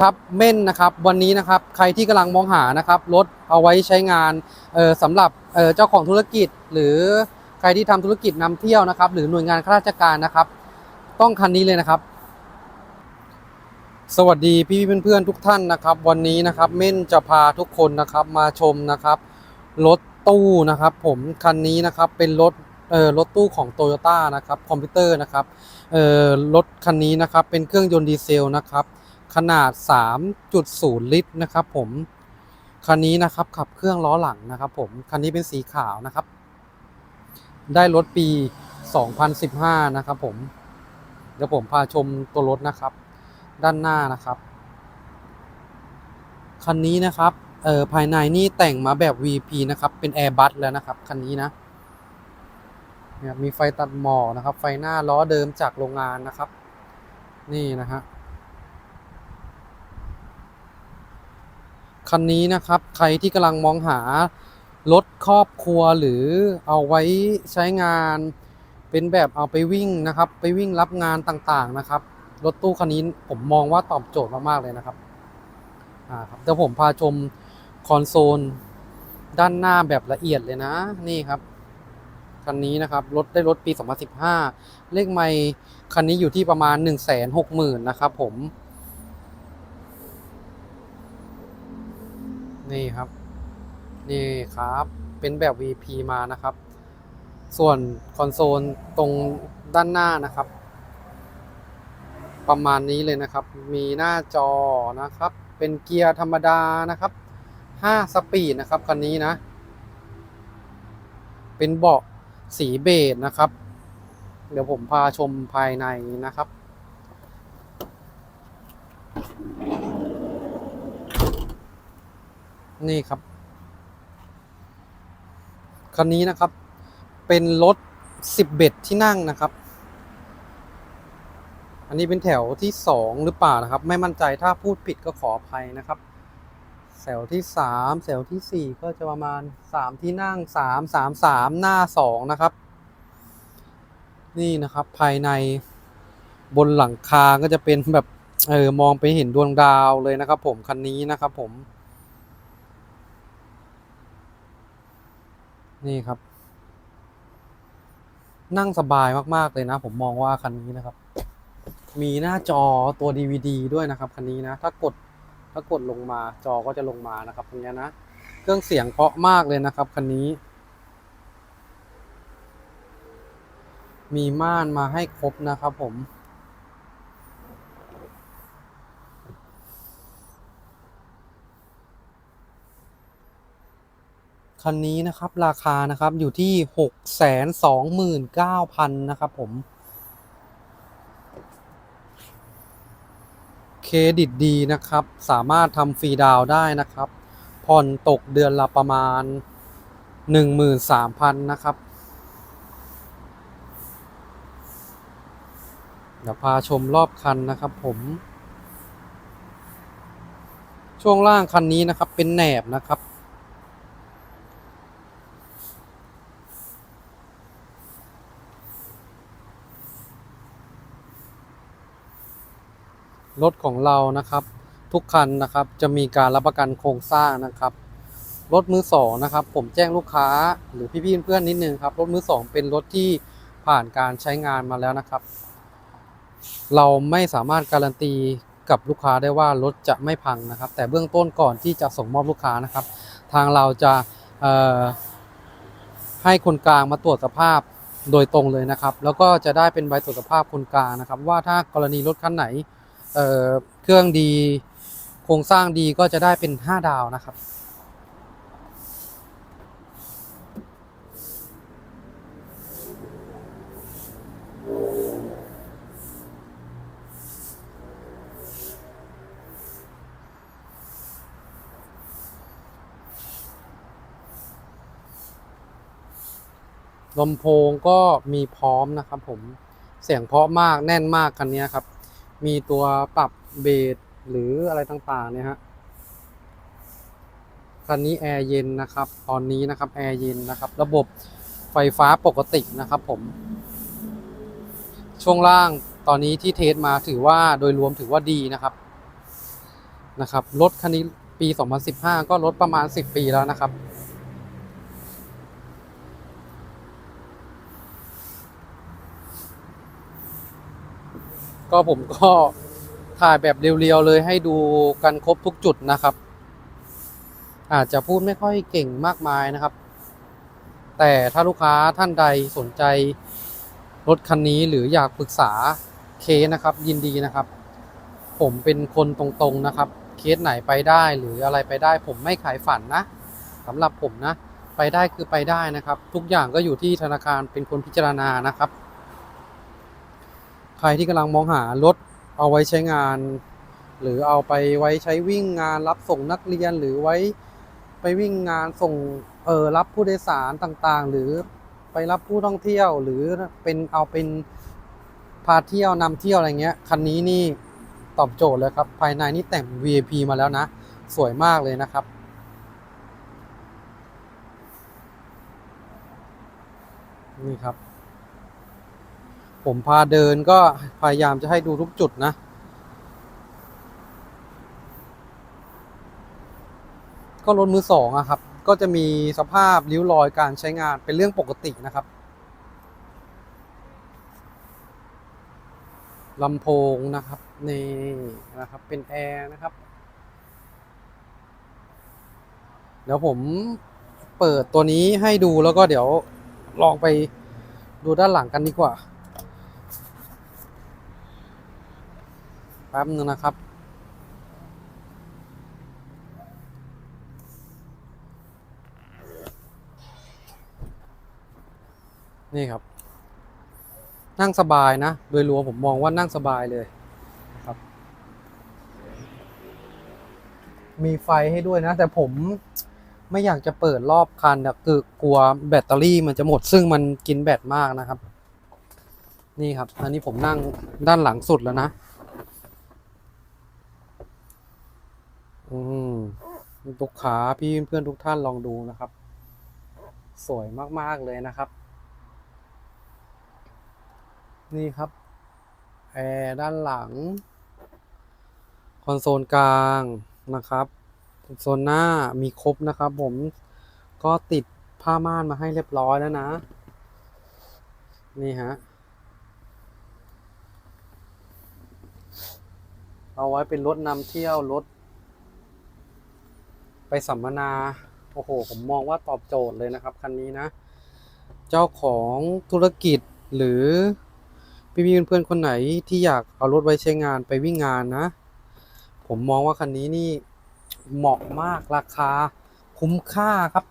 ครับเม่นนะครับวันนี้นะครับใครที่กำลังมองหานะครับรถเอาไว้ใช้งานเอ่อสำหรับเจ้าของธุรกิจ หรือใครที่ทำธุรกิจนำเที่ยวนะครับ หรือหน่วยงานข้าราชการนะครับ ต้องคันนี้เลยนะครับ สวัสดีพี่เพื่อนๆทุกท่านนะครับ วันนี้นะครับเม่นจะพาทุกคนนะครับมาชมนะครับรถตู้นะครับ ผมคันนี้นะครับเป็นรถเอ่อรถตู้ของโตโยต้านะครับคอมพิวเตอร์นะครับเอ่อรถคันนี้นะครับเป็นเครื่องยนต์ดีเซลนะครับ ขนาด 3.0 ลิตรนะครับผม คันนี้นะครับขับเครื่องล้อหลังนะครับผม คันนี้เป็นสีขาวนะครับ ได้รถปี 2015 นะครับผม เดี๋ยวผมพาชมตัวรถนะครับ ด้านหน้านะครับ คันนี้นะครับเอ่อภายในนี่แต่งมาแบบ VP นะครับ เป็น Airbus แล้วนะครับ คันนี้นะเนี่ยมีไฟตัดหมอกนะครับ ไฟหน้าล้อเดิมจากโรงงานนะครับ นี่นะฮะ คันนี้นะครับ ใครที่กำลังมองหารถครอบครัวหรือเอาไว้ใช้งานเป็นแบบเอาไปวิ่งนะครับ ไปวิ่งรับงานต่างๆนะครับ รถตู้คันนี้ผมมองว่าตอบโจทย์มากๆเลยนะครับอ่าครับเดี๋ยวผมพาชมคอนโซลด้านหน้าแบบละเอียดเลยนะ นี่ครับคันนี้นะครับรถได้รถปี 2015 เลขไม่คันนี้อยู่ที่ประมาณ 1 6 0 0 0 0นะครับผม นี่ครับ นี่ครับเป็นแบบ VP มานะครับ ส่วนคอนโซลตรงด้านหน้านะครับ ประมาณนี้เลยนะครับ มีหน้าจอนะครับ เป็นเกียร์ธรรมดานะครับ5สปีดนะครับคันนี้นะ เป็นเบาะสีเบจนะครับ เดี๋ยวผมพาชมภายในนะครับ นี่ครับ คันนี้นะครับ เป็นรถ10เบ็ดที่นั่งนะครับ อันนี้เป็นแถวที่สองหรือเปล่านะครับ ไม่มั่นใจถ้าพูดผิดก็ขออภัยนะครับ แถวที่สามแถวที่สี่ก็จะประมาณสามที่นั่งสามสามสามหน้าสองนะครับ นี่นะครับภายในบนหลังคาก็จะเป็นแบบเออมองไปเห็นดวงดาวเลยนะครับ ผมคันนี้นะครับ ผม นี่ครับ นั่งสบายมาก ๆ เลยนะ ผมมองว่าคันนี้นะครับ มีหน้าจอตัว DVD ด้วยนะครับคันนี้นะ ถ้ากดถ้ากดลงมาจอก็จะลงมานะครับตรงนี้นะ เครื่องเสียงเพราะมากเลยนะครับคันนี้ มีม่านมาให้ครบนะครับผม คันนี้นะครับราคานะครับอยู่ที่หกแสนสองหมื่นเก้าพันนะครับผมเครดิตดีนะครับ สามารถทำฟรีดาวได้นะครับ ผ่อนตกเดือนละประมาณหนึ่งหมื่นสามพันนะครับ เดี๋ยวพาชมรอบคันนะครับผม ช่วงล่างคันนี้นะครับเป็นแหนบนะครับ รถของเรานะครับ ทุกคันนะครับจะมีการรับประกันโครงสร้างนะครับรถมือสองนะครับ ผมแจ้งลูกค้าหรือพี่ๆเพื่อนนิดนึงครับรถมือสองเป็นรถที่ผ่านการใช้งานมาแล้วนะครับ เราไม่สามารถการันตีกับลูกค้าได้ว่ารถจะไม่พังนะครับ แต่เบื้องต้นก่อนที่จะส่งมอบลูกค้านะครับ ทางเราจะให้คนกลางมาตรวจสภาพโดยตรงเลยนะครับ แล้วก็จะได้เป็นใบตรวจสภาพคนกลางนะครับ ว่าถ้ากรณีรถคันไหน เอ่อเครื่องดี โครงสร้างดีก็จะได้เป็น 5 ดาวนะครับ ลำโพงก็มีพร้อมนะครับผม เสียงเพราะมากแน่นมากคันนี้ครับ มีตัวปรับเบสหรืออะไรต่างๆเนี่ยฮะคันนี้แอร์เย็นนะครับ ตอนนี้นะครับแอร์เย็นนะครับ ระบบไฟฟ้าปกตินะครับผม ช่วงล่างตอนนี้ที่เทสมาถือว่าโดยรวมถือว่าดีนะครับนะครับรถคันนี้ปี 2015 ก็รถประมาณ 10 ปีแล้วนะครับ ก็ผมก็ถ่ายแบบเรียวๆเลยให้ดูกันครบทุกจุดนะครับ อาจจะพูดไม่ค่อยเก่งมากมายนะครับ แต่ถ้าลูกค้าท่านใดสนใจรถคันนี้หรืออยากปรึกษาเคสนะครับ ยินดีนะครับ ผมเป็นคนตรงๆนะครับ เคสไหนไปได้หรืออะไรไปได้ ผมไม่ขายฝันนะสำหรับผมนะ ไปได้คือไปได้นะครับ ทุกอย่างก็อยู่ที่ธนาคารเป็นคนพิจารณานะครับ ใครที่กำลังมองหารถเอาไว้ใช้งาน หรือเอาไปไว้ใช้วิ่งงานรับส่งนักเรียนหรือไว้ไปวิ่งงานส่งเออรับผู้โดยสารต่างๆ หรือไปรับผู้ท่องเที่ยวหรือเป็นเอาเป็นพาเที่ยวนำเที่ยวอะไรเงี้ยคันนี้นี่ตอบโจทย์เลยครับ ภายในนี่แต่ง VIP มาแล้วนะ สวยมากเลยนะครับ นี่ครับ ผมพาเดินก็พยายามจะให้ดูทุกจุดนะ ก็รถมือสองอะครับ ก็จะมีสภาพริ้วรอยการใช้งานเป็นเรื่องปกตินะครับลำโพงนะครับนี่นะครับเป็นแอร์นะครับ เดี๋ยวผมเปิดตัวนี้ให้ดูแล้วก็เดี๋ยวลองไปดูด้านหลังกันดีกว่า แป๊บนึงนะครับ นี่ครับ นั่งสบายนะ โดยรวมผมมองว่านั่งสบายเลยครับ มีไฟให้ด้วยนะ แต่ผมไม่อยากจะเปิดรอบคันนะคือกลัวแบตเตอรี่มันจะหมดซึ่งมันกินแบตมากนะครับ นี่ครับ อันนี้ผมนั่งด้านหลังสุดแล้วนะ อืมลูกค้าพี่เพื่อนทุกท่านลองดูนะครับ สวยมาก ๆ เลยนะครับ นี่ครับแอร์ด้านหลัง คอนโซลกลางนะครับโซนหน้ามีครบนะครับผมก็ติดผ้าม่านมาให้เรียบร้อยแล้วนะ นี่ฮะ เอาไว้เป็นรถนำเที่ยวรถ ไปสัมมนา โอ้โห ผมมองว่าตอบโจทย์เลยนะครับ คันนี้นะ เจ้าของธุรกิจหรือพี่ๆเพื่อนๆคนไหนที่อยากเอารถไว้ใช้งานไปวิ่งงานนะ ผมมองว่าคันนี้นี่เหมาะมากราคาคุ้มค่าครับ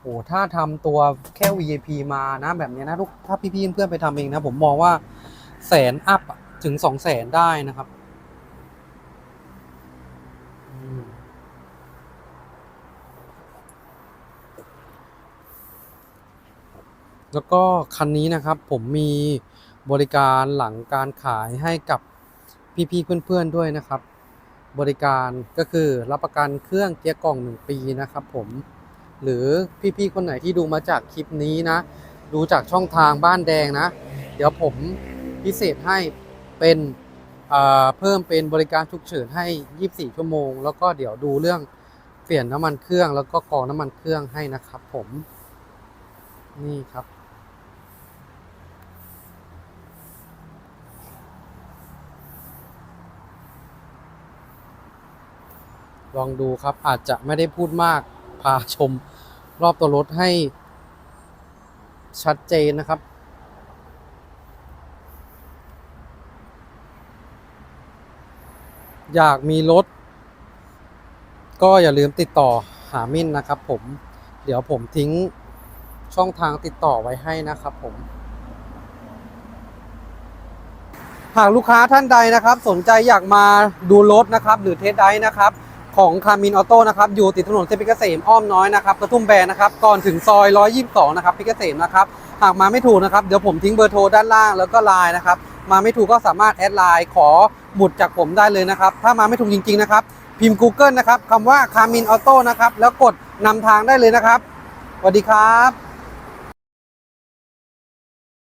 โอ้ถ้าทำตัวแค่ VIP มานะแบบนี้นะทุกถ้าพี่ๆเพื่อนๆไปทำเองนะ ผมมองว่าแสนอัพถึงสองแสนได้นะครับ แล้วก็คันนี้นะครับผมมีบริการหลังการขายให้กับพี่ๆเพื่อนๆด้วยนะครับ บริการก็คือรับประกันเครื่องเกียร์กล่อง 1 ปีนะครับผมหรือพี่ๆคนไหนที่ดูมาจากคลิปนี้นะ ดูจากช่องทางบ้านแดงนะ เดี๋ยวผมพิเศษให้เป็น เพิ่มเป็นบริการฉุกเฉินให้ 24 ชั่วโมง แล้วก็เดี๋ยวดูเรื่องเปลี่ยนน้ำมันเครื่อง แล้วก็กรองน้ำมันเครื่องให้นะครับผม นี่ครับ ลองดูครับอาจจะไม่ได้พูดมาก พาชมรอบตัวรถให้ชัดเจนนะครับ อยากมีรถ ก็อย่าลืมติดต่อหามินนะครับผม เดี๋ยวผมทิ้งช่องทางติดต่อไว้ให้นะครับผม หากลูกค้าท่านใดนะครับ สนใจอยากมาดูรถนะครับ หรือเทสไดนะครับ ของคามินออโต้นะครับ อยู่ติดถนนเส้นเพชรเกษมอ้อมน้อยนะครับกระทุ่มแบนนะครับ ก่อนถึงซอย 122 นะครับเพชรเกษมนะครับ หากมาไม่ถูกนะครับ เดี๋ยวผมทิ้งเบอร์โทรด้านล่างแล้วก็ไลน์นะครับ มาไม่ถูกก็สามารถแอดไลน์ขอ หมุดจากผมได้เลยนะครับ ถ้ามาไม่ถูกจริง ๆ นะครับ พิมพ์ Google นะครับคำว่าคามินออโต้นะครับ แล้วกดนำทางได้เลยนะครับสวัสดีครับ